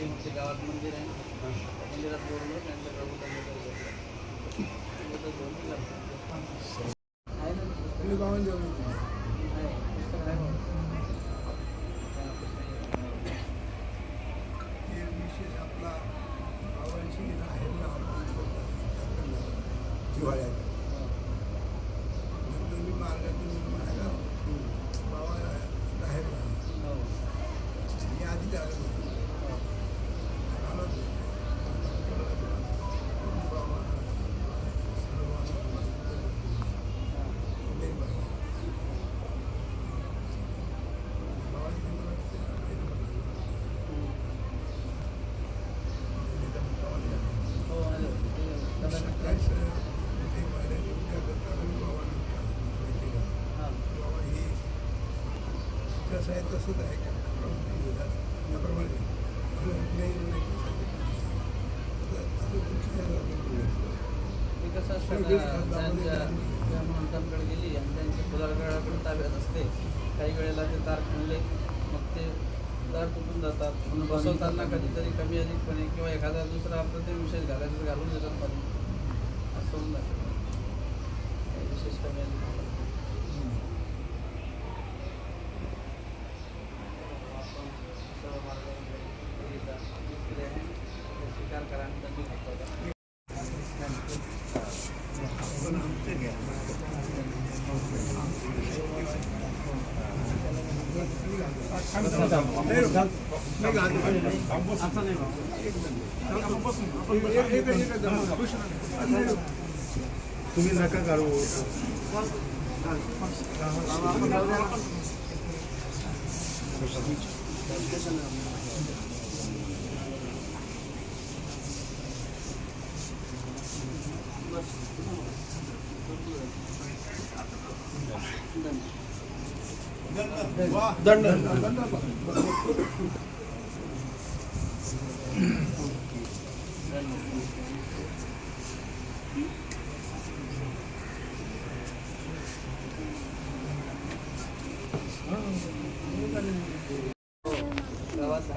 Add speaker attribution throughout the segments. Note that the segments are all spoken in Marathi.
Speaker 1: गाडी मोठी गावात मंदिर आहे. त्या मंदिरात बोललो त्यांच्या प्रभूतांनी काही घेतलं तिथं घेऊन दिलं. आहे ना
Speaker 2: तुम्ही गावात जाऊन येतो.
Speaker 1: आहे, पुस्तक आहे बघ. त्या पुस्तकात.
Speaker 2: हे विशेष आपला बाबांची राहायला जिव्हाळ्यात दोन्ही मार्गातून म्हणायला बाबा राहायला
Speaker 1: हो.
Speaker 2: मी आधी आलो होतो. आलो होतो. बाबा नाही बाबा. बाबाजी तिथं वाटतं, राहायला म्हणाले.
Speaker 1: हो, आलो. ते कदाचित हां.
Speaker 2: कसं आहे का त्याप्रमाणे
Speaker 1: ते कसं असतं त्यांच्या त्या महंतांकडे गेली आणि त्यांच्या फुलारगडाकडे ताब्यात असते काही वेळेला ते तार खणले मग ते तार तुटून जातात म्हणून बसवताना कधीतरी कमी अधिकपणे किंवा एखादा दुसरा अप्रतिम विशेष घालायचं घालून देतात पाणी असं होऊन जातं विशेष कमी अधिक
Speaker 2: तुम्ही नका काढू दंड.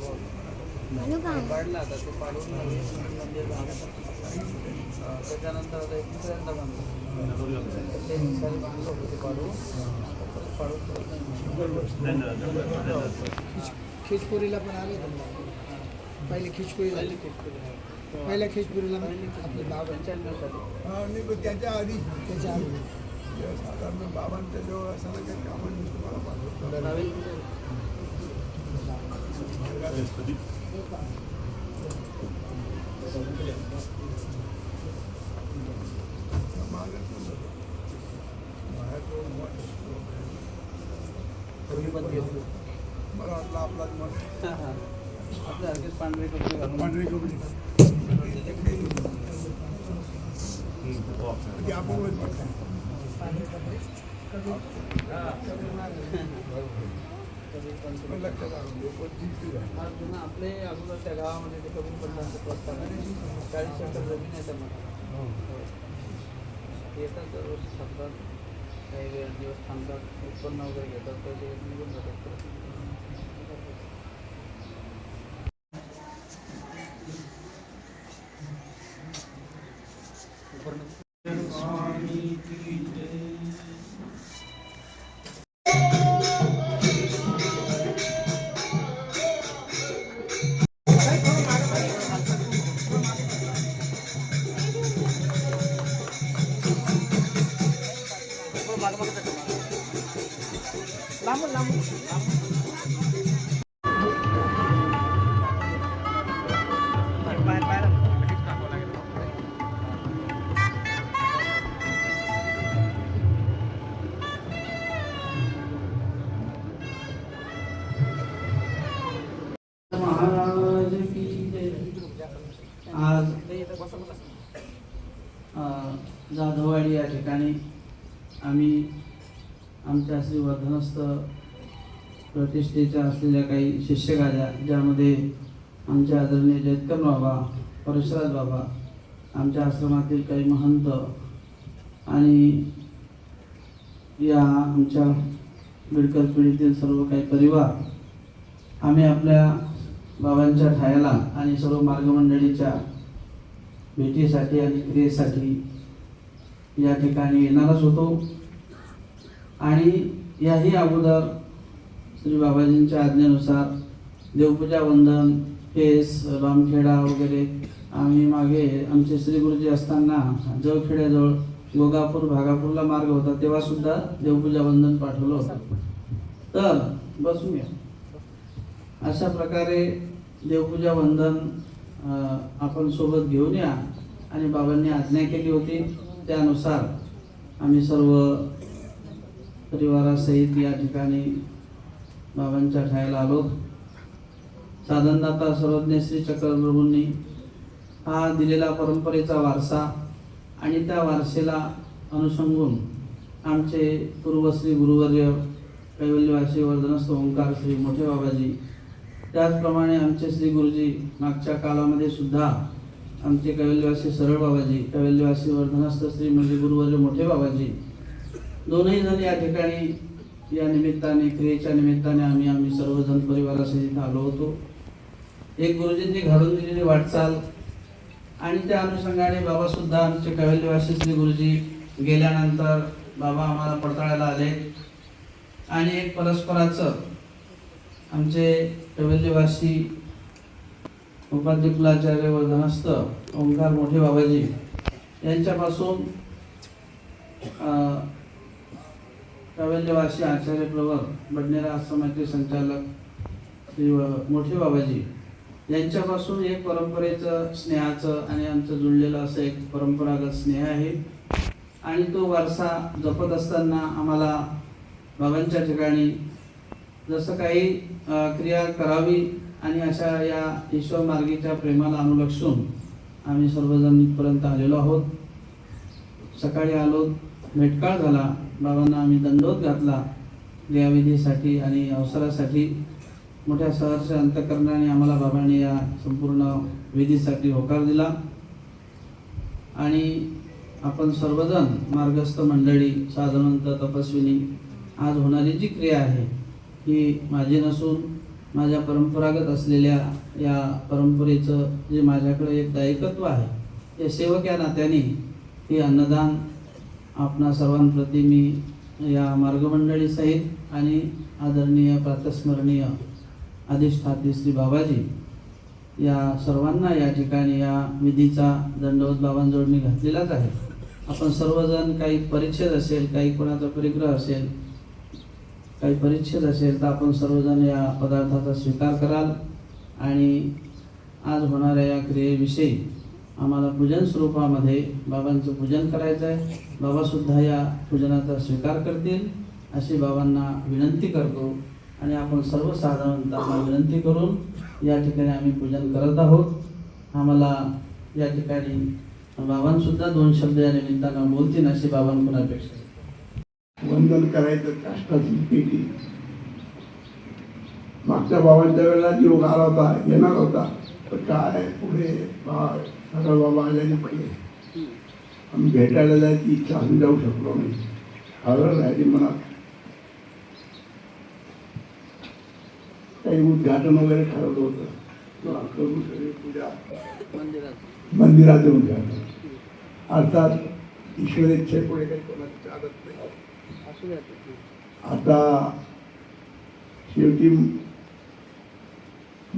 Speaker 1: पडला पाडला आता ते पाडून मंदिर त्याच्यानंतर एक दुसऱ्यांदा बांधलं
Speaker 3: खिचपुरीला पण आले पहिले खिचपुरी झाली. पहिल्या खिचपुरीला आपले बाबा.
Speaker 1: पंच्याण्णवसाठी.
Speaker 2: नाही पण त्याच्या आधी.
Speaker 3: त्याच्या आधी.
Speaker 2: साधारण बाबांच्या जवळ असताना काही कामं तुम्हाला पाठवतो
Speaker 1: कुठे? पूर्वीपत घेतलं.
Speaker 2: मला वाटलं आपलाच मत.
Speaker 1: हा, हा. आपल्यासारखेच पांढरे कपडे घालून
Speaker 2: पांढरी कपडे आपण.
Speaker 1: हा, आपले अगोदरच्या गावामध्ये ते कमी पडलं प्रस्ताव चाळीस एकर जमीन आहे त्यांना येतात दरवर्षी थांबतात काही वेळ दिवस थांबतात उत्पन्न वगैरे घेतात तर ते निघून जातात मस्त प्रतिष्ठेच्या असलेल्या काही शिष्यगाद्या ज्यामध्ये आमचे आदरणीय जयतकर बाबा परशुराज बाबा आमच्या आश्रमातील काही महंत आणि या आमच्या बिडकर पिढीतील सर्व काही परिवार आम्ही आपल्या बाबांच्या ठायाला आणि सर्व मार्गमंडळीच्या भेटीसाठी आणि क्रियेसाठी या ठिकाणी येणारच होतो. आणि याही अगोदर श्री बाबाजींच्या आज्ञेनुसार देवपूजा वंदन केस रामखेडा वगैरे आम्ही मागे आमचे श्री गुरुजी असताना जवखेड्याजवळ गोगापूर भागापूरला मार्ग होता तेव्हा सुद्धा देवपूजा वंदन पाठवलं होतं. तर बसून घ्या. अशा प्रकारे देवपूजा वंदन आपण सोबत घेऊन या आणि बाबांनी आज्ञा केली होती. त्यानुसार आम्ही सर्व परिवारासहित या ठिकाणी बाबांच्या ठायला आलो. साधनदाता सर्वज्ञ श्री चक्रप्रभूंनी हा दिलेला परंपरेचा वारसा आणि त्या वारसेला अनुषंगून आमचे पूर्वश्री गुरुवर्य कैवल्यवासी वर्धनस्थ ओंकार श्री मोठे बाबाजी त्याचप्रमाणे आमचे श्री गुरुजी मागच्या काळामध्ये सुद्धा आमचे कैवल्यवासी सरळ बाबाजी कैवल्यवासी वर्धनस्थ श्री म्हणजे गुरुवर्य मोठे बाबाजी दोनही जण या ठिकाणी या निमित्ताने क्रियेच्या निमित्ताने आम्ही आम्ही सर्वजण परिवारासहित आलो होतो. एक गुरुजींनी घालून दिलेली वाटचाल आणि त्या अनुषंगाने बाबासुद्धा आमचे कैवल्यवासी श्री गुरुजी गेल्यानंतर बाबा आम्हाला पडताळायला आले. आणि एक परस्पराचं आमचे कवल्यवासी उपाध्य कुलाचार्य वर्धनस्थ ओंकार मोठे बाबाजी यांच्यापासून कैवल्यवासी आचार्य प्रवर बडनेरा आश्रमाचे संचालक श्री मोठे बाबाजी. यांच्यापासून एक परंपरेचं स्नेहाचं आणि आमचं जुळलेलं असं एक परंपरागत स्नेह आहे. आणि तो वारसा जपत असताना आम्हाला बाबांच्या ठिकाणी जसं काही क्रिया करावी आणि अशा या ईश्वर मार्गीच्या प्रेमाला अनुलक्षून आम्ही सर्वजण इथपर्यंत आलेलो आहोत. सकाळी आलो भेटकाळ झाला. बाबांना आम्ही दंडोत घातला. क्रियाविधीसाठी आणि अवसरासाठी मोठ्या सहर्ष अंतकरणाने आम्हाला बाबांनी या संपूर्ण विधीसाठी होकार दिला. आणि आपण सर्वजण मार्गस्थ मंडळी साधनवंत तपस्विनी आज होणारी जी क्रिया आहे ही माझी नसून माझ्या परंपरागत असलेल्या या परंपरेचं जे माझ्याकडे एक दायिकत्व आहे ते सेवक या नात्याने हे अन्नदान आपणा सर्वांप्रती मी या मार्गमंडळीसहित आणि आदरणीय प्रातस्मरणीय अधिष्ठात्री श्री बाबाजी या सर्वांना या ठिकाणी या विधीचा दंडवत बाबांजवळ मी घातलेलाच आहे. आपण सर्वजण काही परिच्छेद असेल काही कोणाचा परिग्रह असेल काही परिच्छेद असेल तर आपण सर्वजण या पदार्थाचा स्वीकार कराल. आणि आज होणाऱ्या या क्रियेविषयी आम्हाला पूजन स्वरूपामध्ये बाबांचं पूजन करायचं आहे बाबासुद्धा या पूजनाचा स्वीकार करतील अशी बाबांना विनंती करतो. आणि आपण सर्वसाधारणतांना विनंती करून या ठिकाणी आम्ही पूजन करत आहोत. आम्हाला या ठिकाणी बाबांसुद्धा दोन शब्द या निमित्तानं बोलतील अशी बाबांकडून अपेक्षा
Speaker 2: वंदन करायचं काष्टाची पेटी मागच्या बाबांच्या वेळेला जीव आला होता येणार होता. तर काय पुढे बा- बाबा आल्याने पहिले आम्ही भेटायला जायची इच्छा आम्ही जाऊ शकलो नाही. हळद राहिली मनात. काही उद्घाटन वगैरे ठरवलं होतं. किंवा करू सगळी पूजा.
Speaker 1: मंदिरात
Speaker 2: मंदिराचं उद्घाटन. अर्थात ईश्वरेच्छेपुढे काही कोणाची चालत नाही. आता शेवटी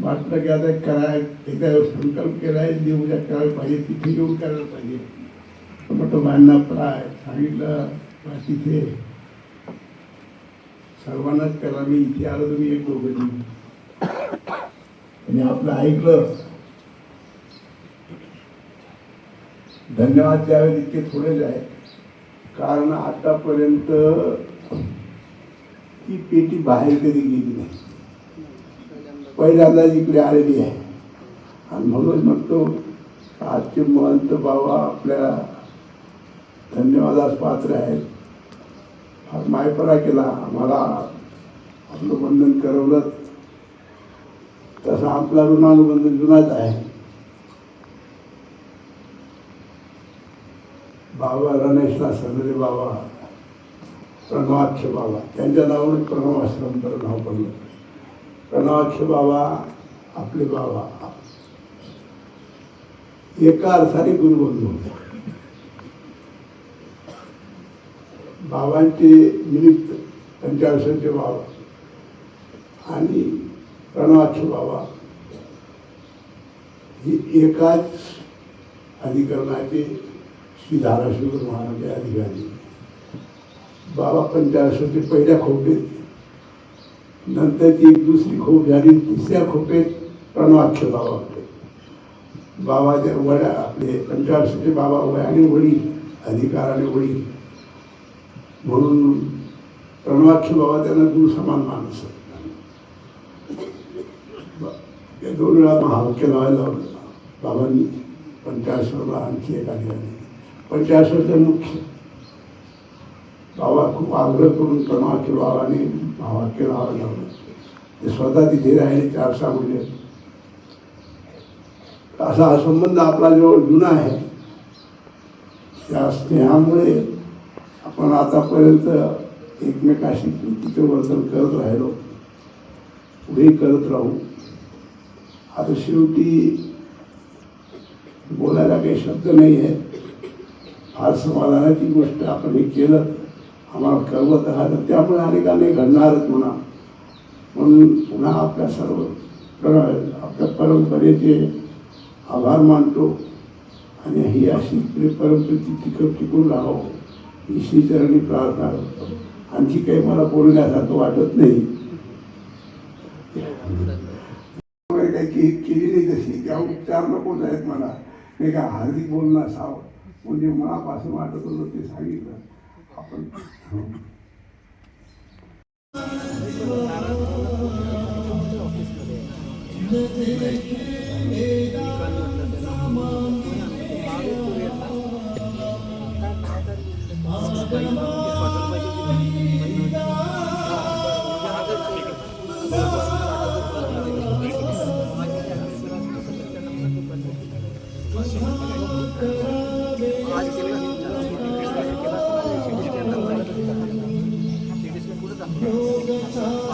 Speaker 2: वाटलं की आता कराय एकदा संकल्प केलाय उद्या करायला पाहिजे तिथे येऊन करायला पाहिजे. तर म्हटलं भांडणा प्राय सांगितलं तिथे सर्वांनाच करा मी इथे आलो तुम्ही एक दोघं आणि आपलं ऐकलं. धन्यवाद द्यावे इतके थोडेच आहे कारण आतापर्यंत ती पेटी बाहेर कधी गेली नाही. पहिल्यांदाच इकडे आलेली आहे. आणि म्हणून म्हणतो आजचे महंत बाबा आपल्या धन्यवादास पात्र आहेत. फार मायपरा केला आम्हाला आपलं बंधन करवलं तसं आपला ऋणानुबंधन जुनाच आहे. बाबा रणेशला सदरे बाबा प्रणवाक्ष बाबा. त्यांच्या नावाने प्रणवाश्रम नाव पडलं. प्रणवाक्ष बाबा आपले बाबा. एका अर्थाने गुरुबंधू होते. बाबांचे निमित्त पंचाळीसांचे बाबा आणि प्रणवाचे बाबा ही एकाच अधिकरणाचे श्री धाराशिव महाराज अधिकारी. बाबा पंचाळीसांचे पहिल्या खोपेत नंतरची एक दुसरी खोप झाली तिसऱ्या खोपेत प्रणवाख्य बाबा होते. बाबाच्या वड्या आपले पंचाळीसाचे बाबा वयाने वडील अधिकाराने वडील. म्हणून प्रणवाख्य बाबा त्यांना गुरु समान माणूस या दोन वेळा महावाक्य लावायला लावलं. बाबांनी पंचाळीसवरला आणखी एका ठिकाणी पंचाळीसवरचे मुख्य. बाबा खूप आग्रह करून प्रणवाख्य बाबाने महावाक्य लावायला स्वतः तिथे राहिले चार सहा असा हा संबंध आपला जो जुना आहे त्या स्नेहामुळे आपण आतापर्यंत एकमेकाशी प्रीतीचं वर्तन करत राहिलो, पुढेही करत राहू, आता शेवटी बोलायला काही शब्द नाही आहे. फार समाधानाची गोष्ट आपण हे केलं. आम्हाला करवत राहिलं त्यामुळे अनेकाने घडणारच म्हणा. म्हणून पुन्हा आपल्या सर्व प्र- आपल्या परंपरेचे आभार मानतो. आणि ही अशी आपली परंपरेची टिकप टिकून राहावं. ही श्रीचरणी प्रार्थना करतो. आणखी काही मला बोलण्यासारखं वाटत नाही. काही के केली नाही तशी. त्या उपचार नकोच आहेत मला. नाही का? हार्दिक बोलणं असावं. म्हणजे मनापासून वाटत होतं ते सांगितलं.
Speaker 4: Abend. Sağ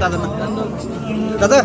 Speaker 4: দাদা। না দাদা?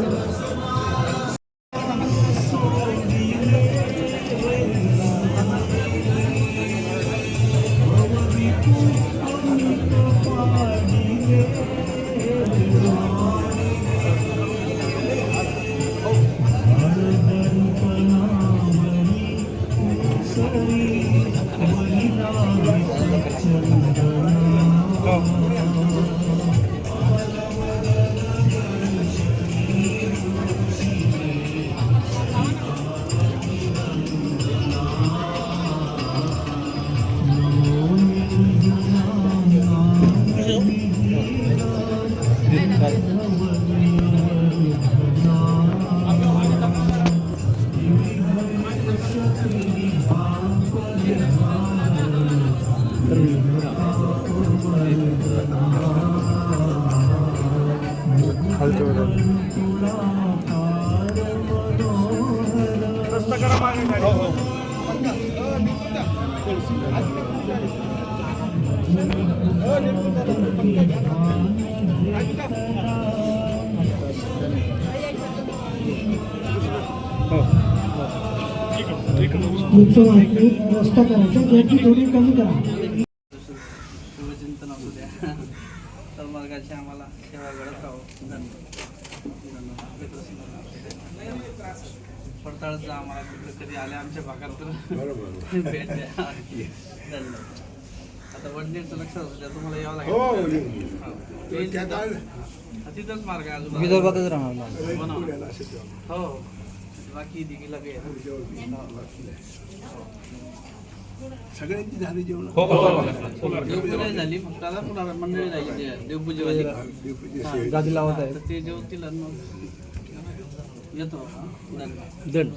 Speaker 5: तुमचं वाटणी रस्ता करायचा गर्दी थोडी कमी करा
Speaker 4: शुभचिंतन असू द्या तर मार्गाची आम्हाला पडताळच जा आम्हाला तिकडे कधी आले आमच्या भागात तर. भेट द्या धन्यवाद. आता वडनेरचं लक्ष असू द्या तुम्हाला यावं
Speaker 2: हो,
Speaker 4: लागेल. हो.
Speaker 2: आलं.
Speaker 4: हा, तिथंच मार्ग आहे अजून.
Speaker 1: विदर्भातच राहणार
Speaker 4: हो. हो बाकी दिघीला बी
Speaker 2: सगळ्यांची झाली जेवण.
Speaker 4: देवपूजा झाली फक्त आता पुन्हा मंडळी ते देवपूजेवाली. हा.
Speaker 1: गादी लावत आहे
Speaker 4: तर ते जेवतील मग येतो हा. धन्यवाद.
Speaker 1: दंड